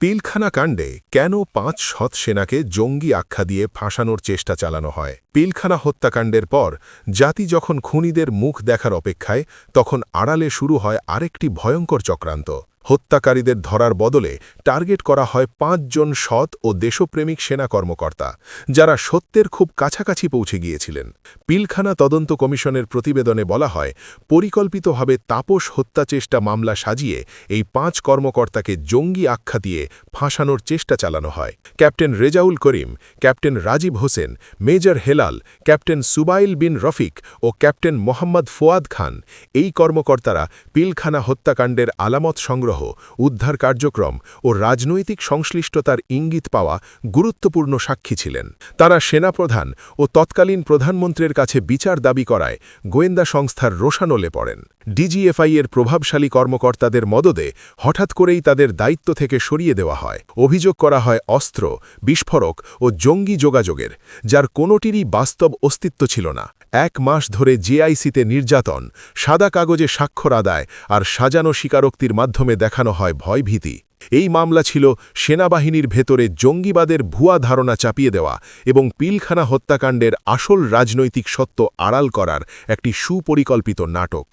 পিলখানা কাণ্ডে কেন পাঁচ সৎ সেনাকে জঙ্গি আখ্যা দিয়ে ফাঁসানোর চেষ্টা চালানো হয়? পিলখানা হত্যাকাণ্ডের পর জাতি যখন খুনিদের মুখ দেখার অপেক্ষায়, তখন আড়ালে শুরু হয় আরেকটি ভয়ঙ্কর চক্রান্ত। হত্যাকারীদের ধরার বদলে টার্গেট করা হয় পাঁচজন সৎ ও দেশপ্রেমিক সেনা কর্মকর্তা, যারা সত্যের খুব কাছাকাছি পৌঁছে গিয়েছিলেন। পিলখানা তদন্ত কমিশনের প্রতিবেদনে বলা হয়, পরিকল্পিতভাবে তাপস হত্যাচেষ্টা মামলা সাজিয়ে এই পাঁচ কর্মকর্তাকে জঙ্গি আখ্যা দিয়ে ফাঁসানোর চেষ্টা চালানো হয়। Captain Rezaul Karim, captain Rajib Hossain, major Helal, captain Subail bin Rafiq ও ক্যাপ্টেন মোহাম্মদ ফোয়াদ খান, এই কর্মকর্তারা পিলখানা হত্যাকাণ্ডের আলামত সংগ্রহ উদ্ধার কার্যক্রম ও রাজনৈতিক সংশ্লিষ্টতার ইঙ্গিত পাওয়া গুরুত্বপূর্ণ সাক্ষী ছিলেন। তারা সেনাপ্রধান ও তৎকালীন প্রধানমন্ত্রীর কাছে বিচার দাবি করায় গোয়েন্দা সংস্থার রোশানলে পড়েন। ডিজিএফআই এর প্রভাবশালী কর্মকর্তাদের মদদে হঠাৎ করেই তাদের দায়িত্ব থেকে সরিয়ে দেওয়া হয়। অভিযোগ করা হয় অস্ত্র, বিস্ফোরক ও জঙ্গি যোগাযোগের, যার কোনোটিরই বাস্তব অস্তিত্ব ছিল না। এক মাস ধরে জেআইসিতে নির্যাতন, সাদা কাগজে স্বাক্ষর আদায় আর সাজানো স্বীকারোক্তির মাধ্যমে দেখানো হয় ভয়ভীতি। এই মামলা ছিল সেনাবাহিনীর ভেতরে জঙ্গিবাদের ভুয়া ধারণা চাপিয়ে দেওয়া এবং পিলখানা হত্যাকাণ্ডের আসল রাজনৈতিক সত্য আড়াল করার একটি সুপরিকল্পিত নাটক।